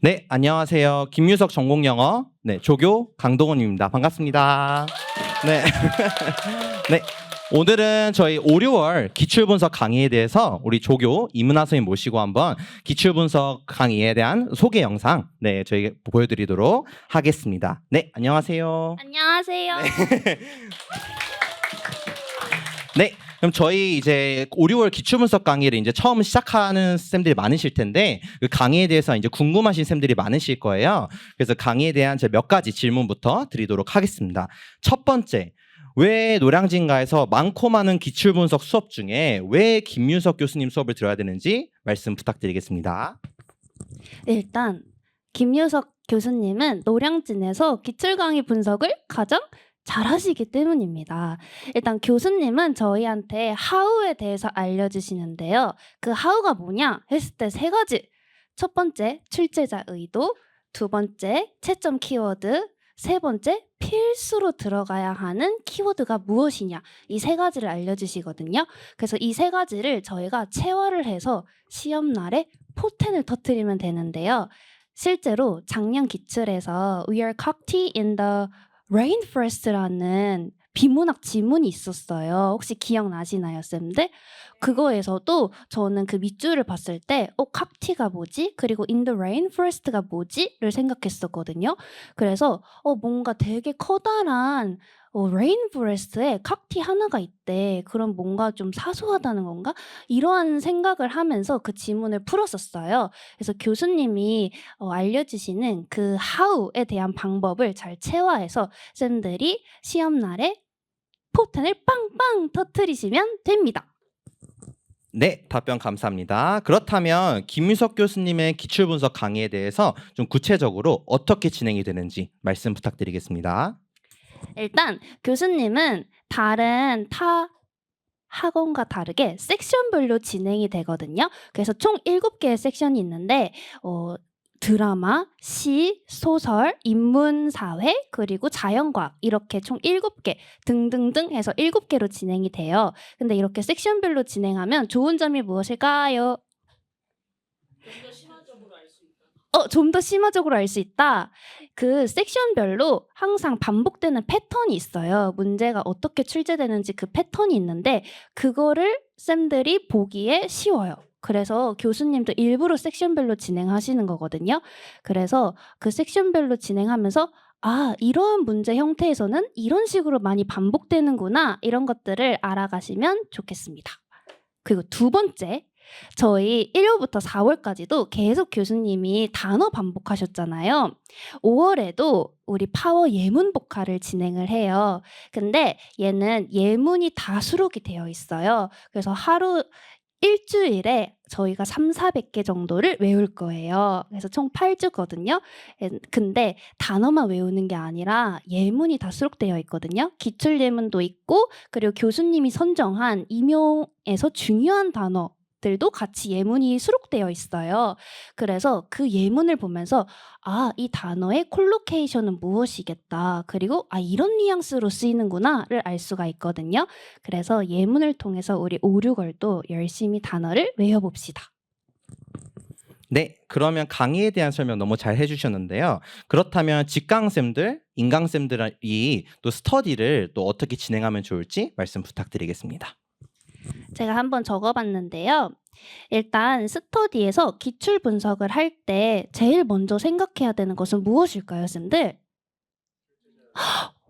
네, 안녕하세요. 김유석 전공 영어 네, 조교 강동원입니다. 반갑습니다. 네. 네. 오늘은 저희 5, 6월 기출분석 강의에 대해서 우리 조교 이문하 선생님 모시고 한번 기출분석 강의에 대한 소개 영상 네, 저희 보여드리도록 하겠습니다. 네, 안녕하세요. 안녕하세요. 네. 그럼 저희 이제 5, 6월 기출분석 강의를 이제 처음 시작하는 쌤들이 많으실 텐데 그 강의에 대해서 이제 궁금하신 쌤들이 많으실 거예요. 그래서 강의에 대한 제 몇 가지 질문부터 드리도록 하겠습니다. 첫 번째. 왜 노량진가에서 많고 많은 기출분석 수업 중에 왜 김윤석 교수님 수업을 들어야 되는지 말씀 부탁드리겠습니다. 일단 김유석 교수님은 노량진에서 기출 강의 분석을 가장 잘하시기 때문입니다. 일단 교수님은 저희한테 하우에 대해서 알려주시는데요. 그 하우가 뭐냐 했을 때 세 가지. 첫 번째 출제자 의도, 두 번째 채점 키워드, 세 번째 필수로 들어가야 하는 키워드가 무엇이냐 이 세 가지를 알려주시거든요. 그래서 이 세 가지를 저희가 체화를 해서 시험 날에 포텐을 터트리면 되는데요. 실제로 작년 기출에서 We are cocktail in the rainforest라는 비문학 지문이 있었어요. 혹시 기억나시나요, 쌤들? 그거에서도 저는 그 밑줄을 봤을 때, 어, 칵티가 뭐지? 그리고 in the rainforest가 뭐지?를 생각했었거든요. 그래서 어, 뭔가 되게 커다란 어, 레인포레스트에 칵티 하나가 있대. 그럼 뭔가 좀 사소하다는 건가? 이러한 생각을 하면서 그 지문을 풀었었어요. 그래서 교수님이 어, 알려주시는 그 how에 대한 방법을 잘 체화해서 쌤들이 시험 날에 포텐을 빵빵 터트리시면 됩니다. 네, 답변 감사합니다. 그렇다면 김유석 교수님의 기출 분석 강의에 대해서 좀 구체적으로 어떻게 진행이 되는지 말씀 부탁드리겠습니다. 일단 교수님은 다른 타 학원과 다르게 섹션별로 진행이 되거든요. 그래서 총 7개의 섹션이 있는데 어, 드라마, 시, 소설, 인문 사회, 그리고 자연과학 이렇게 총 7개 등등등 해서 7개로 진행이 돼요. 근데 이렇게 섹션별로 진행하면 좋은 점이 무엇일까요? 어, 좀 더 심화적으로 알 수 있다. 그 섹션별로 항상 반복되는 패턴이 있어요. 문제가 어떻게 출제되는지 그 패턴이 있는데 그거를 쌤들이 보기에 쉬워요. 그래서 교수님도 일부러 섹션별로 진행하시는 거거든요. 그래서 그 섹션별로 진행하면서 아, 이러한 문제 형태에서는 이런 식으로 많이 반복되는구나. 이런 것들을 알아가시면 좋겠습니다. 그리고 두 번째, 저희 1월부터 4월까지도 계속 교수님이 단어 반복하셨잖아요. 5월에도 우리 파워 예문 복화를 진행을 해요. 근데 얘는 예문이 다 수록이 되어 있어요. 그래서 하루 일주일에 저희가 3, 400개 정도를 외울 거예요. 그래서 총 8주거든요. 근데 단어만 외우는 게 아니라 예문이 다 수록되어 있거든요. 기출 예문도 있고 그리고 교수님이 선정한 임용에서 중요한 단어 들도 같이 예문이 수록되어 있어요. 그래서 그 예문을 보면서 아, 이 단어의 콜로케이션은 무엇이겠다. 그리고 아, 이런 뉘앙스로 쓰이는구나를 알 수가 있거든요. 그래서 예문을 통해서 우리 5, 6월도 열심히 단어를 외워봅시다. 네, 그러면 강의에 대한 설명 너무 잘 해주셨는데요. 그렇다면 직강쌤들, 인강쌤들이 또 스터디를 또 어떻게 진행하면 좋을지 말씀 부탁드리겠습니다. 제가 한번 적어봤는데요. 일단 스터디에서 기출 분석을 할 때 제일 먼저 생각해야 되는 것은 무엇일까요, 쌤들?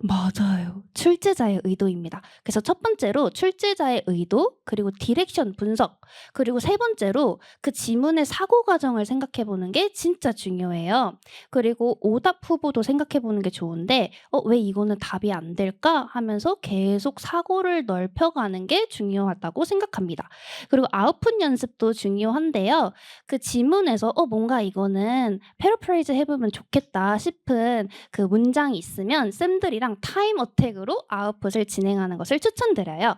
맞아요. 출제자의 의도입니다. 그래서 첫 번째로 출제자의 의도, 그리고 디렉션 분석, 그리고 세 번째로 그 지문의 사고 과정을 생각해 보는 게 진짜 중요해요. 그리고 오답 후보도 생각해 보는 게 좋은데, 어, 왜 이거는 답이 안 될까? 하면서 계속 사고를 넓혀가는 게 중요하다고 생각합니다. 그리고 아웃풋 연습도 중요한데요. 그 지문에서, 어, 뭔가 이거는 패러프레이즈 해보면 좋겠다 싶은 그 문장이 있으면 쌤들이랑 타임 어택으로 아웃풋을 진행하는 것을 추천드려요.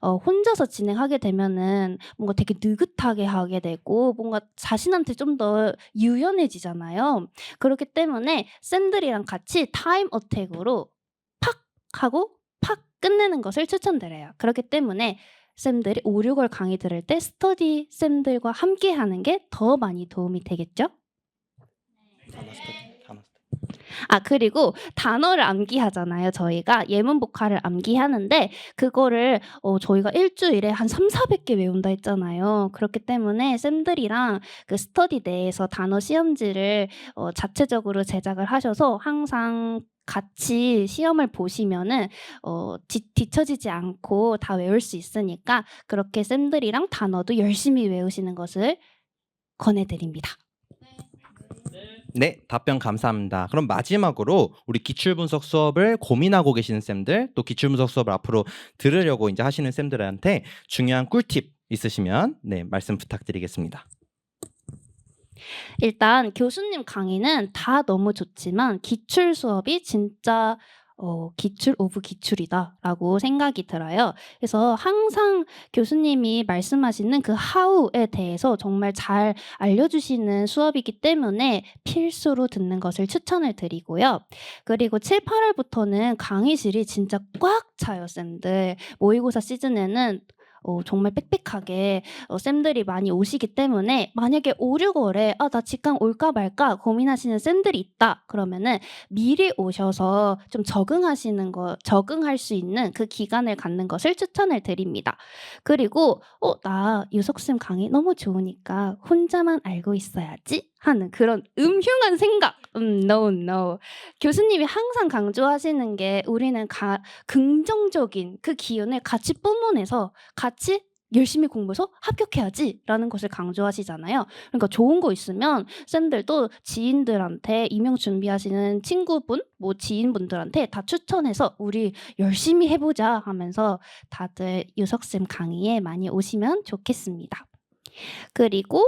어, 혼자서 진행하게 되면은 뭔가 되게 느긋하게 하게 되고 뭔가 자신한테 좀 더 유연해지잖아요. 그렇기 때문에 쌤들이랑 같이 타임 어택으로 팍 하고 팍 끝내는 것을 추천드려요. 그렇기 때문에 쌤들이 5, 6월 강의 들을 때 스터디 쌤들과 함께 하는 게 더 많이 도움이 되겠죠? 아 그리고 단어를 암기하잖아요. 저희가 예문 복화를 암기하는데 그거를 어, 저희가 일주일에 한 3, 400개 외운다 했잖아요. 그렇기 때문에 쌤들이랑 그 스터디 내에서 단어 시험지를 어, 자체적으로 제작을 하셔서 항상 같이 시험을 보시면은 어, 뒤, 뒤처지지 않고 다 외울 수 있으니까 그렇게 쌤들이랑 단어도 열심히 외우시는 것을 권해드립니다. 네, 답변 감사합니다. 그럼 마지막으로 우리 기출 분석 수업을 고민하고 계시는 쌤들, 또 기출 분석 수업을 앞으로 들으려고 이제 하시는 쌤들한테 중요한 꿀팁 있으시면 네, 말씀 부탁드리겠습니다. 일단 교수님 강의는 다 너무 좋지만 기출 수업이 진짜 어, 기출 오브 기출이다라고 생각이 들어요. 그래서 항상 교수님이 말씀하시는 그 하우에 대해서 정말 잘 알려주시는 수업이기 때문에 필수로 듣는 것을 추천을 드리고요. 그리고 7, 8월부터는 강의실이 진짜 꽉 차요, 쌤들. 모의고사 시즌에는 어, 정말 빽빽하게 어, 쌤들이 많이 오시기 때문에 만약에 5, 6월에 아, 나 직강 올까 말까 고민하시는 쌤들이 있다. 그러면은 미리 오셔서 좀 적응하시는 거, 적응할 수 있는 그 기간을 갖는 것을 추천을 드립니다. 그리고 어, 나 유석 쌤 강의 너무 좋으니까 혼자만 알고 있어야지 하는 그런 음흉한 생각. 음, no, no. 교수님이 항상 강조하시는 게 우리는 가, 긍정적인 그 기운을 같이 뿜어내서 같이 열심히 공부해서 합격해야지라는 것을 강조하시잖아요. 그러니까 좋은 거 있으면 쌤들도 지인들한테 임용 준비하시는 친구분, 뭐 지인분들한테 다 추천해서 우리 열심히 해보자 하면서 다들 유석 쌤 강의에 많이 오시면 좋겠습니다. 그리고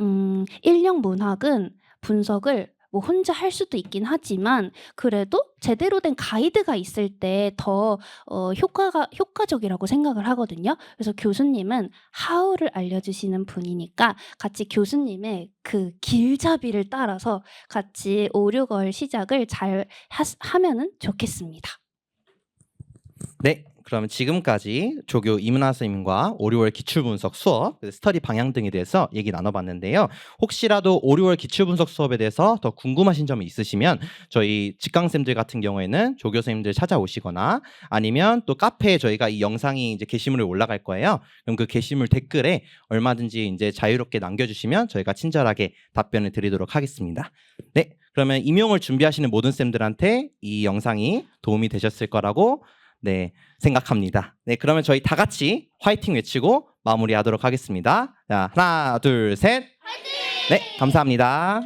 음, 인력 문학은 분석을 뭐 혼자 할 수도 있긴 하지만 그래도 제대로 된 가이드가 있을 때 더 어, 효과가 효과적이라고 생각을 하거든요. 그래서 교수님은 하우를 알려주시는 분이니까 같이 교수님의 그 길잡이를 따라서 같이 5, 6월 시작을 잘 하, 하면은 좋겠습니다. 네, 그러면 지금까지 조교 이문하 선생님과 5, 6월 기출 분석 수업, 그 스터디 방향 등에 대해서 얘기 나눠봤는데요. 혹시라도 5, 6월 기출 분석 수업에 대해서 더 궁금하신 점이 있으시면 저희 직강쌤들 같은 경우에는 조교 선생님들 찾아오시거나 아니면 또 카페에 저희가 이 영상이 이제 게시물에 올라갈 거예요. 그럼 그 게시물 댓글에 얼마든지 이제 자유롭게 남겨주시면 저희가 친절하게 답변을 드리도록 하겠습니다. 네, 그러면 임용을 준비하시는 모든 쌤들한테 이 영상이 도움이 되셨을 거라고 네, 생각합니다. 네, 그러면 저희 다 같이 화이팅 외치고 마무리하도록 하겠습니다. 자, 하나, 둘, 셋. 화이팅! 네, 감사합니다.